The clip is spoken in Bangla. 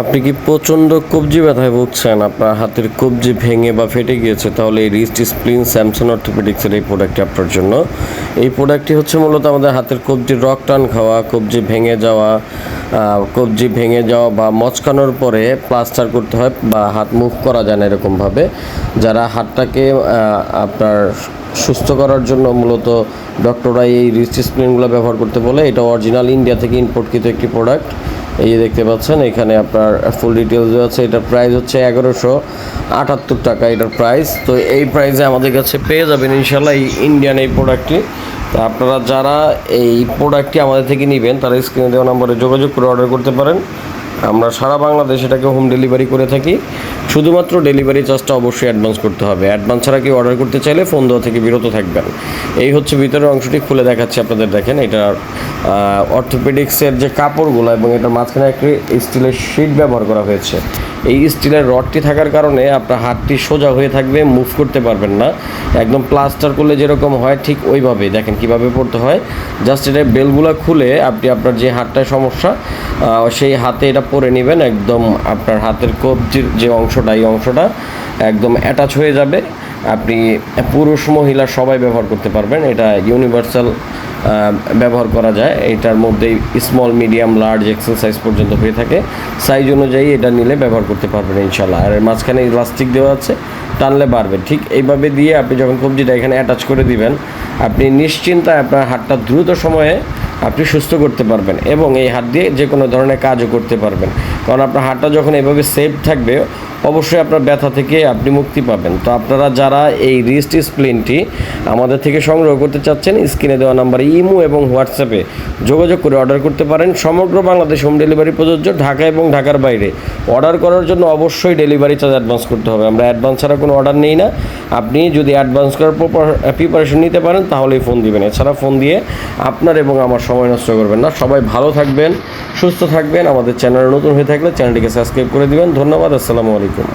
আপনি কি প্রচণ্ড কবজি ব্যথায় ভুগছেন? আপনার হাতের কবজি ভেঙে বা ফেটে গিয়েছে, তাহলে এই রিস্ট স্প্লিন স্যামসং অর্থোপেডিক্সের এই প্রোডাক্টটি আপনার জন্য। এই প্রোডাক্টটি হচ্ছে মূলত আমাদের হাতের কবজির রক টান খাওয়া, কবজি ভেঙে যাওয়া কবজি ভেঙে যাওয়া বা মচকানোর পরে প্লাস্টার করতে হয় বা হাত মুভ করা যায় না এরকমভাবে। যারা হাতটাকে আপনার সুস্থ করার জন্য মূলত ডক্টররা এই রিস্ট স্প্লিনগুলো ব্যবহার করতে বলে। এটা অরিজিনাল ইন্ডিয়া থেকে ইম্পোর্টকৃত একটি প্রোডাক্ট এই যে দেখতে পাচ্ছেন, এখানে আপনার ফুল ডিটেলস আছে। এটার প্রাইস হচ্ছে এগারোশো আটাত্তর টাকা এটার প্রাইস তো এই প্রাইসে আমাদের কাছে পেয়ে যাবেন ইনশাল্লাহ এই ইন্ডিয়ান এই প্রোডাক্টটি তো আপনারা যারা এই প্রোডাক্টটি আমাদের থেকে নেবেন, তারা স্ক্রিনে দেওয়া নম্বরে যোগাযোগ করে অর্ডার করতে পারেন। আমরা সারা বাংলাদেশ এটাকে হোম ডেলিভারি করে থাকি। শুধুমাত্র ডেলিভারি চার্জটা অবশ্যই অ্যাডভান্স করতে হবে। অ্যাডভান্স ছাড়া কেউ অর্ডার করতে চাইলে ফোন দেওয়া থেকে বিরত থাকবেন। এই হচ্ছে ভিতরের অংশটি, খুলে দেখাচ্ছি আপনাদের, দেখেন এটা অর্থোপেডিক্সের যে কাপড়গুলো এবং এটার মাঝখানে একটি স্টিলের শিট ব্যবহার করা হয়েছে। এই স্টিলের রডটি থাকার কারণে আপনার হাতটি সোজা হয়ে থাকবে মুভ করতে পারবেন না। একদম প্লাস্টার করলে যেরকম হয় ঠিক ওইভাবেই। দেখেন কীভাবে পড়তে হয়। জাস্ট এটা বেলগুলো খুলে আপনি আপনার যে হাতটায় সমস্যা সেই হাতে এটা পরে নেবেন। একদম আপনার হাতের কবজির যে অংশটা, এই অংশটা একদম অ্যাটাচ হয়ে যাবে। আপনি পুরুষ মহিলা সবাই ব্যবহার করতে পারবেন। এটা ইউনিভার্সাল ব্যবহার করা যায়। এটার মধ্যে small medium large XL size পর্যন্ত হয়ে থাকে। সাইজ অনুযায়ী এটা নিলে ব্যবহার করতে পারবেন ইনশাল্লাহ আর মাঝখানে ইলাস্টিক দেওয়া আছে, টানলে বাড়বে। ঠিক এইভাবে দিয়ে আপনি যখন কবজিটা এখানে অ্যাটাচ করে দিবেন, আপনি নিশ্চিন্তায় আপনার হাতটা দ্রুত সময়ে আপনি সুস্থ করতে পারবেন এবং এই হাত দিয়ে যে কোনো ধরনের কাজও করতে পারবেন। কারণ আপনার হাতটা যখন এভাবে সেফ থাকবে অবশ্যই আপনার ব্যথা থেকে আপনি মুক্তি পাবেন। তো আপনারা যারা এই রিস্ট স্প্লিনটি আমাদের থেকে সংগ্রহ করতে চাচ্ছেন, স্ক্রিনে দেওয়া নাম্বারে ইমো এবং হোয়াটসঅ্যাপে যোগাযোগ করে অর্ডার করতে পারেন। সমগ্র বাংলাদেশ হোম ডেলিভারি প্রযোজ্য ঢাকা এবং ঢাকার বাইরে। অর্ডার করার জন্য অবশ্যই ডেলিভারি চার্জ অ্যাডভান্স করতে হবে। আমরা অ্যাডভান্স ছাড়া কোনো অর্ডার নেই না। আপনি যদি অ্যাডভান্স করার প্রিপারেশন নিতে পারেন, তাহলেই ফোন দিবেন। এছাড়া ফোন দিয়ে আপনার এবং আমার সময় নষ্ট করবেন না। সবাই ভালো থাকবেন, সুস্থ থাকবেন। আমাদের চ্যানেলে নতুন হয়ে থাকলে চ্যানেলটিকে সাবস্ক্রাইব করে দিবেন। ধন্যবাদ, আসসালামু আলাইকুম